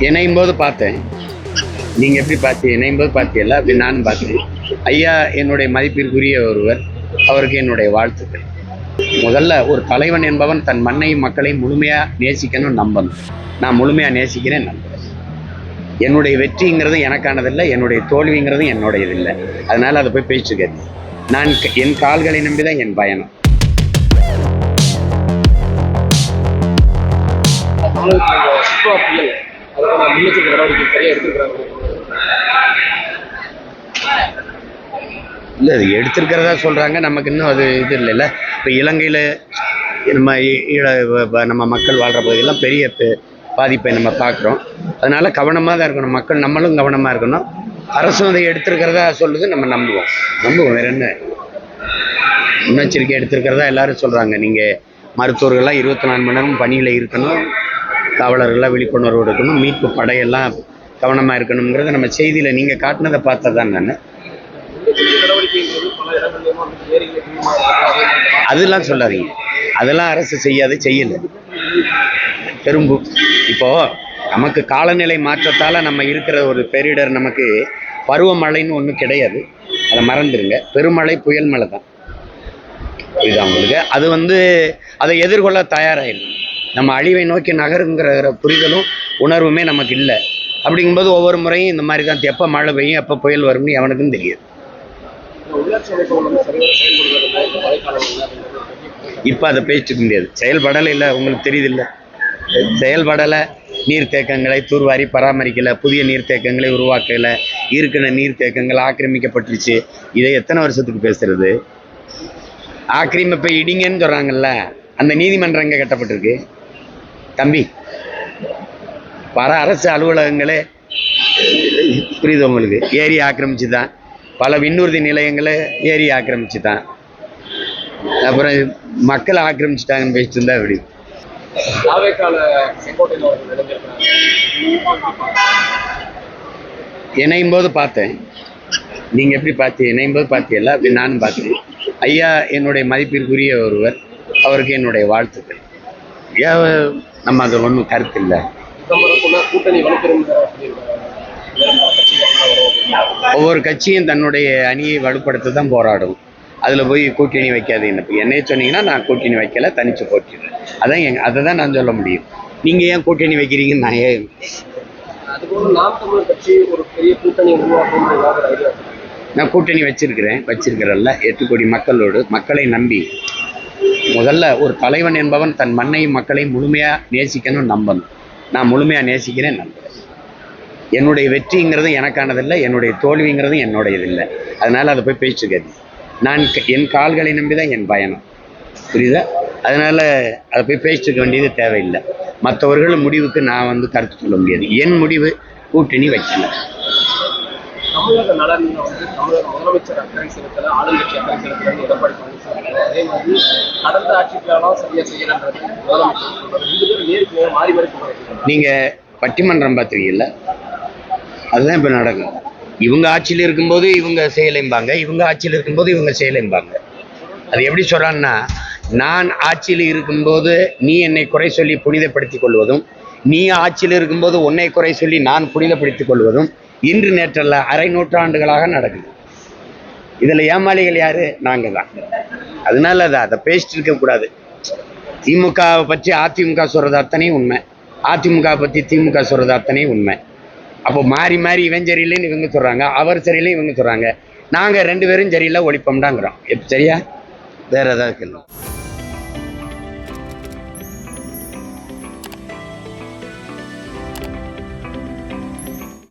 இணையும் போது பார்த்தேன். நீங்கள் எப்படி பார்த்து இணையும் போது பார்த்தீங்களா அப்படி நானும் பார்த்தேன் ஐயா என்னுடைய மதிப்பிற்குரிய ஒருவர் அவருக்கு என்னுடைய வாழ்த்துக்கள். முதல்ல ஒரு தலைவன் என்பவன் தன் மண்ணையும் மக்களையும் முழுமையாக நேசிக்கணும் நம்பணும். நான் முழுமையாக நேசிக்கிறேன் நம்புறேன். என்னுடைய வெற்றிங்கிறது எனக்கானதில்லை என்னுடைய தோல்விங்கிறது என்னுடையதில்லை. அதனால் அதை போய் பேச்சுக்காது நான் க- என் கால்களை நம்பி தான் என் பயணம். தமிழகத்தில் இந்த சுற்றுலா புயல் அதுக்கான முன்னெச்சரிக்கை நடவடிக்கை சரியாக எடுத்துக்கிறாங்க இல்லை அது எடுத்திருக்கிறதா சொல்கிறாங்க நமக்கு இன்னும் அது இது இல்லைல்ல இப்போ இலங்கையில் நம்ம ஈழ நம்ம மக்கள் வாழ்கிற பகுதியெல்லாம் பெரிய பாதிப்பை நம்ம பார்க்குறோம். அதனால கவனமாக தான் இருக்கணும். மக்கள் நம்மளும் கவனமாக இருக்கணும். அரசும் அதை எடுத்திருக்கிறதா சொல்லுது நம்ம நம்புவோம். நம்புவோம். வேற என்ன? முன்னெச்சரிக்கை எடுத்திருக்கிறதா எல்லாரும் சொல்கிறாங்க நீங்கள் மருத்துவர்கள்லாம் இருபத்தி நாலு மணி நேரம் பணியில் இருக்கணும். காவலர்கள்லாம் விழிப்புணர்வு எடுக்கணும் மீட்பு படையெல்லாம் கவனமாக இருக்கணுங்கிறத நம்ம செய்தியில் நீங்கள் காட்டினதை பார்த்ததான் நான். அதெல்லாம் சொல்லாதீங்க. அதெல்லாம் அரசு செய்யாது செய்யல. பெரும்பு. இப்போது இப்போ நமக்கு காலநிலை மாற்றத்தால நம்ம இருக்கிற ஒரு பேரிடர் நமக்கு பருவமழைன்னு ஒன்றும் கிடையாது. அதை மறந்துடுங்க பெருமழை புயல் மழை தான் இது அவங்களுக்கு. அது வந்து அதை எதிர்கொள்ள தயாராகிடும் நம்ம அழிவை நோக்கி நகருங்கிற புரிதலும் உணர்வுமே நமக்கு இல்லை. அப்படிங்கும்போது ஒவ்வொரு முறையும் இந்த மாதிரி தான் எப்போ மழை பெய்யும் எப்போ புயல் வரும்னு எவனுக்கும் தெரியுது. இப்போ அதை பேசிக்க முடியாது. செயல்படலை இல்லை உங்களுக்கு தெரியுது இல்லை? செயல்படலை நீர்த்தேக்கங்களை தூர்வாரி பராமரிக்கலை புதிய நீர்த்தேக்கங்களை உருவாக்கலை இருக்கிற நீர்த்தேக்கங்கள் ஆக்கிரமிக்கப்பட்டுருச்சு. இதை எத்தனை வருஷத்துக்கு பேசுறது? ஆக்கிரமிப்பை இடிங்கன்னு சொல்கிறாங்கல்ல அந்த நீதிமன்றம் எங்கே கட்டப்பட்டிருக்கு? தம்பி பல அரசு அலுவலகங்களே புரியுது உங்களுக்கு? ஏரி ஆக்கிரமிச்சு தான் பல விண்ணூர்தி நிலையங்களை ஏரி ஆக்கிரமிச்சு தான் அப்புறம் மக்களை ஆக்கிரமிச்சிட்டாங்கன்னு பேசிட்டு இருந்தா எப்படி? இணையும் போது பார்த்தேன். நீங்கள் எப்படி பார்த்து இணையும் போது பார்த்தீங்களா? அப்படி நானும் பார்த்தேன். ஐயா என்னுடைய மதிப்பிற்குரிய ஒருவர். அவருக்கு என்னுடைய வாழ்த்துக்கள். நம்ம அதில் ஒன்றும் கருத்து இல்லை ஒவ்வொரு கட்சியும் தன்னுடைய அணியை வலுப்படுத்த தான் போராடும். அதில் போய் கூட்டணி வைக்காதீங்க. இப்போ என்னைய சொன்னீங்கன்னா நான் கூட்டணி வைக்கல தனிச்சு போட்டிடுறேன். அதான் எங் அதை தான் நான் சொல்ல முடியும். நீங்கள் ஏன் கூட்டணி வைக்கிறீங்கன்னு நான் ஏன்? நான் கூட்டணி வச்சிருக்கிறேன் வச்சிருக்கிறேன்ல எட்டு கோடி மக்களோடு மக்களை நம்பி. முதல்ல ஒரு தலைவன் என்பவன் தன் மண்ணையும் மக்களையும் முழுமையாக நேசிக்கணும்னு நம்பணும். நான் முழுமையாக நேசிக்கிறேன் நம்புகிறேன் என்னுடைய வெற்றிங்கிறது எனக்கானதில்லை என்னுடைய தோல்விங்கிறது என்னுடையது இல்லை அதனால் அதை போய் பேச்சுக்காது நான் க- என் கால்களை நம்பி தான் என் பயணம். புரியுதா? அதனால் அதை போய் பேச்சுக்க வேண்டியது தேவையில்லை. மற்றவர்கள் முடிவுக்கு நான் வந்து கருத்து சொல்ல முடியாது. என் முடிவு கூட்டணி வைக்கல தமிழக நலன்ல வந்து தமிழக முதலமைச்சர் அக்கறை செலுத்தல ஆளுங்கட்சி அக்கறை செலுத்தல எடப்பாடி பழனிசாமி அதே மாதிரி கடந்த ஆட்சிக்காலம் சரியா செய்யலன்றது முதலமைச்சர். சொல்றாரு ரெண்டு பேரும் நேருக்கு நேரம் மாறி மாறி சொல்றாங்க நீங்கள் பட்டிமன்றம் பார்த்துருக்கீங்கல்ல? அதுதான் இப்போ நடக்கும். இவங்க ஆட்சியில் இருக்கும்போது இவங்க செய்யலைம்பாங்க இவங்க ஆட்சியில் இருக்கும்போது இவங்க செய்யலைம்பாங்க. அது எப்படி சொல்கிறான்னா நான் ஆட்சியில் இருக்கும்போது நீ என்னை குறை சொல்லி புனிதப்படுத்திக் கொள்வதும் நீ ஆட்சியில் இருக்கும்போது உன்னை குறை சொல்லி நான் புனிதப்படுத்திக் கொள்வதும் இன்று நேற்றல்ல அரை நூற்றாண்டுகளாக நடக்குது. இதில் ஏமாளிகள் யாரு? நாங்கள் தான் அதனால அதை அதை பேசிட்டு இருக்கக்கூடாது திமுகவை பற்றி அதிமுக சொல்றது அத்தனையும் உண்மை. அதிமுக பற்றி திமுக சொல்றது அத்தனையும் உண்மை. அப்போ மாறி மாறி இவன் சரியில்லைன்னு இவங்க சொல்றாங்க அவர் சரியில்லை இவங்க சொல்றாங்க. நாங்க ரெண்டு பேரும் சரியில்லை ஒழிப்போம்டாங்கிறோம். எப்போ சரியா? வேற ஏதாவது கேள்வி?